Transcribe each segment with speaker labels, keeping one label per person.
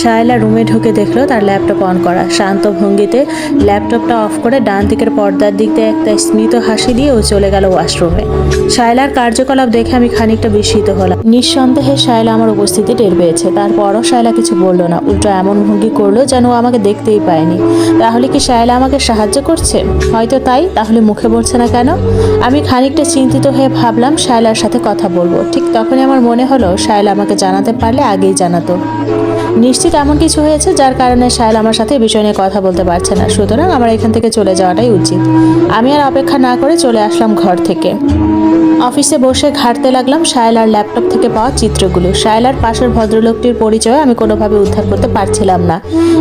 Speaker 1: শায়লা রুমে ঢুকে দেখল তার ল্যাপটপ অন করা। শান্ত ভঙ্গিতে ল্যাপটপটা অফ করে ডান দিকের পর্দার দিক দিয়ে একটা স্মিত হাসি দিয়ে ও চলে গেল ওয়াশরুমে। শায়লার কার্যকলাপ দেখে আমি খানিকটা বিস্মিত হলাম। নিঃসন্দেহে শায়লা আমার উপস্থিতি টের পেয়েছে। তারপরও শায়লা কিছু বলল না। উল্টো এমন ভঙ্গি করল যেন ও আমাকে দেখতেই পায়নি। তাহলে কি শায়লা আমাকে সাহায্য করছে? হয়তো তাই? তাহলে মুখে বলছে না কেন? আমি খানিকটা চিন্তিত হয়ে ভাবলাম শায়লার সাথে কথা বলব। ঠিক তখনই আমার মনে হলো, শায়লা আমাকে জানাতে পারলে আগেই জানাতো। নিশ্চিত এমন কিছু হয়েছে যার কারণে শায়লা আমার সাথে বিষয় নিয়ে কথা বলতে পারছে না। সুতরাং আমার এখান থেকে চলে যাওয়াটাই উচিত। আমি আর অপেক্ষা না করে চলে আসলাম ঘর থেকে। অফিসে বসে ঘাঁটতে লাগলাম শায়লার ল্যাপটপ থেকে পাওয়া চিত্রগুলো। শায়লার পাশের ভদ্রলোকটির পরিচয় আমি কোনোভাবে উদ্ধার করতে পারছিলাম না।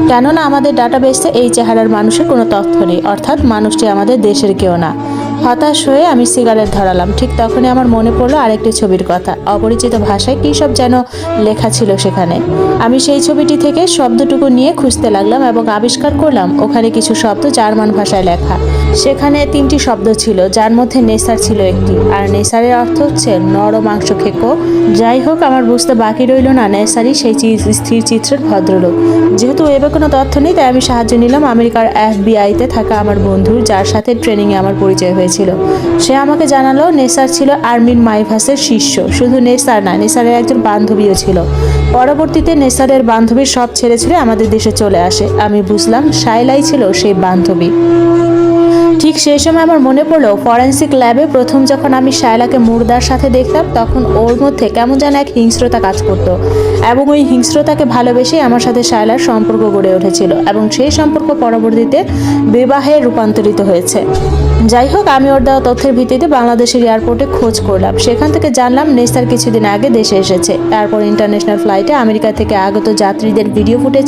Speaker 1: কেননা আমাদের ডাটাবেসে এই চেহারার মানুষের কোনো তথ্য নেই। অর্থাৎ মানুষটি আমাদের দেশের কেউ না। হতাশ হয়ে আমি সিগারেট ধরালাম। ঠিক তখনই আমার মনে পড়ল আরেকটি ছবির কথা। অপরিচিত ভাষায় কী সব যেন লেখা ছিল সেখানে। আমি সেই ছবিটি থেকে শব্দটুকু নিয়ে খুঁজতে লাগলাম এবং আবিষ্কার করলাম ওখানে কিছু শব্দ জার্মান ভাষায় লেখা। সেখানে তিনটি শব্দ ছিল, যার মধ্যে নেসার ছিল একটি। আর নেসারের অর্থ হচ্ছে নর মাংস খেকো। যাই হোক, আমার বুঝতে বাকি রইল না, নেসারই সেই স্থির চিত্রের ভদ্রলোক। যেহেতু এবার কোনো তথ্য নেই, তাই আমি সাহায্য নিলাম আমেরিকার এফবিআইতে থাকা আমার বন্ধুর, যার সাথে ট্রেনিংয়ে আমার পরিচয় হয়েছিল সে আমাকে জানালো, নেসার ছিল আর্মিন মাইভাসের শিষ্য। শুধু নেসার না, নেসারের একজন বান্ধবীও ছিল। পরবর্তীতে নেসারের বান্ধবীর সব ছেড়ে ছেড়ে আমাদের দেশে চলে আসে। আমি বুঝলাম শাইলাই ছিল সেই বান্ধবী। ঠিক সেই সময় আমার মনে পড়ল, ফরেন্সিক ল্যাবে প্রথম যখন আমি শায়লাকে মুর্দার সাথে দেখতাম, তখন ওর মধ্যে কেমন যেন এক হিংস্রতা কাজ করত। এবং ওই হিংস্রতাকে ভালোবেসে আমার সাথে শায়লার সম্পর্ক গড়ে উঠেছিল এবং সেই সম্পর্ক পরবর্তীতে বিবাহে রূপান্তরিত হয়েছে। যাই হোক, আমি ওর দেওয়া তথ্যের ভিত্তিতে বাংলাদেশের এয়ারপোর্টে খোঁজ করলাম। সেখান থেকে জানলাম নেসার কিছুদিন আগে দেশে এসেছে। তারপর ইন্টারন্যাশনাল ফ্লাইটে আমেরিকা থেকে আগত যাত্রীদের ভিডিও ফুটেজ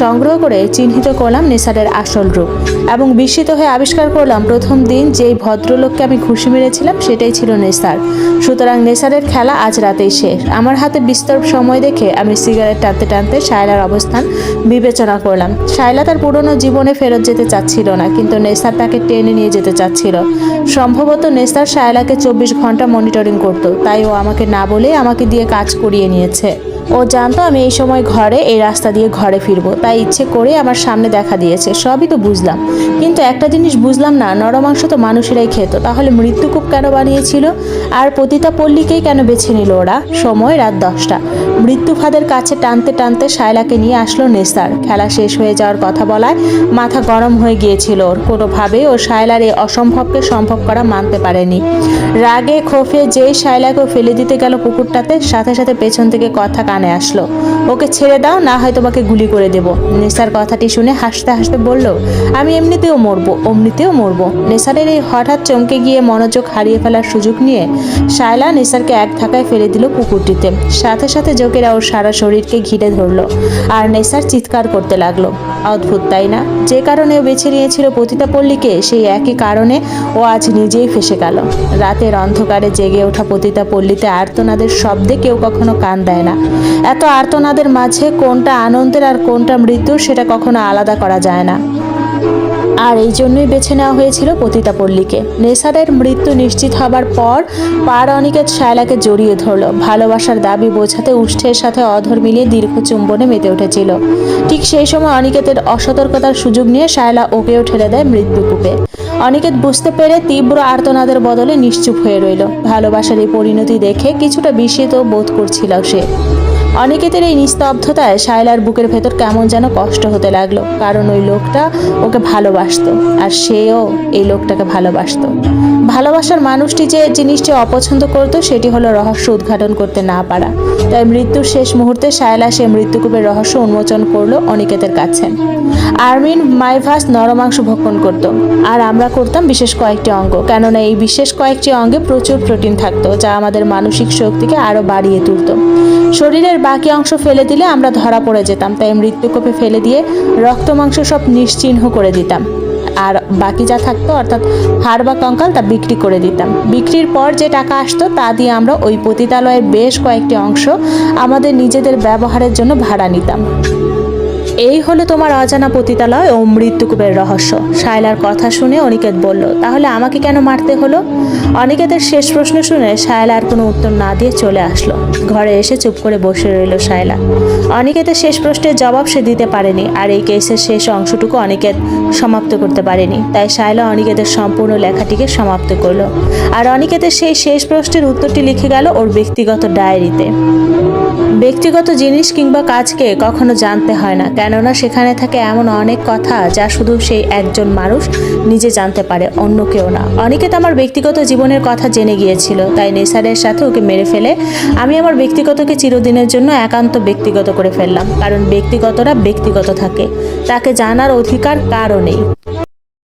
Speaker 1: সংগ্রহ করে চিহ্নিত করলাম নেসারের আসল রূপ এবং বিস্মিত হয়ে আবিষ্কার করলাম প্রথম দিন যেই ভদ্রলোককে আমি খুশি মেরেছিলাম, সেটাই ছিল নেসার। সুতরাং নেসারের খেলা আজ রাতেই শেষ। আমার হাতে বিস্তর সময় দেখে আমি সিগারেট টানতে টানতে শায়লার অবস্থান বিবেচনা করলাম। শায়লা তার পুরনো জীবনে ফেরত যেতে চাচ্ছিল না, কিন্তু নেসার তাকে টেনে নিয়ে যেতে চাচ্ছিল। সম্ভবত নেসার শায়লাকে চব্বিশ ঘণ্টা মনিটরিং করত, তাই ও আমাকে না বলেই আমাকে দিয়ে কাজ করিয়ে নিয়েছে। ও জানতো আমি এই সময় ঘরে, এই রাস্তা দিয়ে ঘরে ফিরবো। তাই ইচ্ছে করে আমার সামনে দেখা দিয়েছে। সবই তো বুঝলাম। কিন্তু একটা জিনিস বুঝলাম না নরমাংস তো মানুষেরাই খেত। তাহলে মৃত্যুকূপ কেন বানিয়েছিল? আর পতিতা পল্লীকেই কেন বেছে নিল ওরা? সময় রাত দশটা। মৃত্যু ফাঁদের কাছে টানতে টানতে শায়লাকে নিয়ে আসলো নেসার। খেলা শেষ হয়ে যাওয়ার কথা বলায় মাথা গরম হয়ে গিয়েছিল ওর। কোনোভাবেই ও শায়লার এই অসম্ভবকে সম্ভব করা মানতে পারেনি। রাগে ক্ষোভে যেই শায়লাকে ফেলে দিতে গেল পুকুরটাতে, সাথে সাথে পেছন থেকে কথা কানে আসলো। ওকে ছেড়ে দাও, না হয় তোমাকে গুলি করে দেব। নেসার কথাটি শুনে হাসতে হাসতে বলল, আমি এমনিতেও মরবো, অমনিতেও মরবো। নেসারের এই হঠাৎ চমকে গিয়ে মনোযোগ হারিয়ে ফেলার সুযোগ নিয়ে শায়লা নেসারকে এক ধাক্কায় ফেলে দিল পুকুরটিতে। সাথে সাথে যোগেরা ওর সারা শরীরকে ঘিরে ধরলো আর নেসার চিৎকার করতে লাগল। অদ্ভুত, তাই না? যে কারণে ও বেছে নিয়েছিল পতিতা পল্লীকে, সেই একই কারণে ও আজ নিজেই ফেসে গেল। রাতের অন্ধকারে জেগে ওঠা পতিতা পল্লীতে আর্তনাদের শব্দে কেউ কখনো কান দেয় না। এত আর্তনাদের মাঝে কোনটা আনন্দের আর কোনটা মৃত্যুর সেটা কখনো আলাদা করা যায় না। আর এই জন্যই বেছে নেওয়া হয়েছিল পতিতা পল্লীকে। নেসারের মৃত্যু নিশ্চিত হবার পর পার অনিকেত শায়লাকে জড়িয়ে ধরলো। ভালোবাসার দাবি বোঝাতে উষ্ঠের সাথে অধর মিলিয়ে দীর্ঘ চুম্বনে মেতে উঠেছিল। ঠিক সেই সময় অনিকেতের অসতর্কতার সুযোগ নিয়ে শায়লা ওকেও ঠেলে দেয় মৃত্যুকূপে অনিকেত বুঝতে পেরে তীব্র আর্তনাদের বদলে নিশ্চুপ হয়ে রইল। ভালোবাসার এই পরিণতি দেখে কিছুটা বিস্মিত বোধ করছিল সে। অনিকেতের এই নিস্তব্ধতায় শায়লার বুকের ভেতর কেমন যেন কষ্ট হতে লাগল। কারণ ওই লোকটা ওকে ভালোবাসত, আর সেও এই লোকটাকে ভালোবাসতো। ভালোবাসার মানুষটি যে জিনিসটি অপছন্দ করতো, সেটি হলো রহস্য উদ্ঘাটন করতে না পারা। তাই মৃত্যুর শেষ মুহূর্তে শায়লা সে মৃত্যুকূপের রহস্য উন্মোচন করল অনিকেতের কাছে। আর্মিন মাইভাস নরমাংস ভক্ষণ করত। আর আমরা করতাম বিশেষ কয়েকটি অঙ্গ। কেননা এই বিশেষ কয়েকটি অঙ্গে প্রচুর প্রোটিন থাকতো, যা আমাদের মানসিক শক্তিকে আরও বাড়িয়ে তুলত। শরীরের বাকি অংশ ফেলে দিলে আমরা ধরা পড়ে যেতাম, তাই মৃত্যুকূপে ফেলে দিয়ে রক্ত মাংস সব নিশ্চিহ্ন করে দিতাম। আর বাকি যা থাকতো, অর্থাৎ হাড় বা কঙ্কাল, তা বিক্রি করে দিতাম। বিক্রির পর যে টাকা আসতো, তা দিয়ে আমরা ওই পতিতালয়ের বেশ কয়েকটি অংশ আমাদের নিজেদের ব্যবহারের জন্য ভাড়া নিতাম। এই হলো তোমার অজানা পতিতালয় ও মৃত্যুকূপের রহস্য। শায়লার কথা শুনে অনিকেত বলল, তাহলে আমাকে কেন মারতে হলো? অনিকেতের শেষ প্রশ্ন শুনে শায়লা আর কোনো উত্তর না দিয়ে চলে আসলো। ঘরে এসে চুপ করে বসে রইল শায়লা। অনিকেতের শেষ প্রশ্নের জবাব সে দিতে পারেনি আর এই কেসের শেষ অংশটুকু অনিকেত সমাপ্ত করতে পারেনি। তাই শায়লা অনিকেতের সম্পূর্ণ লেখাটিকে সমাপ্ত করল। আর অনিকেতের সেই শেষ প্রশ্নের উত্তরটি লিখে গেল ওর ব্যক্তিগত ডায়েরিতে। ব্যক্তিগত জিনিস কিংবা কাজকে কখনো জানতে হয় না কেননা সেখানে থাকে এমন অনেক কথা যা শুধু সেই একজন মানুষ নিজে জানতে পারে, অন্য কেউ না। অনেকে তো আমার ব্যক্তিগত জীবনের কথা জেনে গিয়েছিল, তাই নেসারের সাথে ওকে মেরে ফেলে আমি আমার ব্যক্তিগতকে চিরদিনের জন্য একান্ত ব্যক্তিগত করে ফেললাম, কারণ ব্যক্তিগতরা ব্যক্তিগত থাকে, তাকে জানার অধিকার কারও নেই।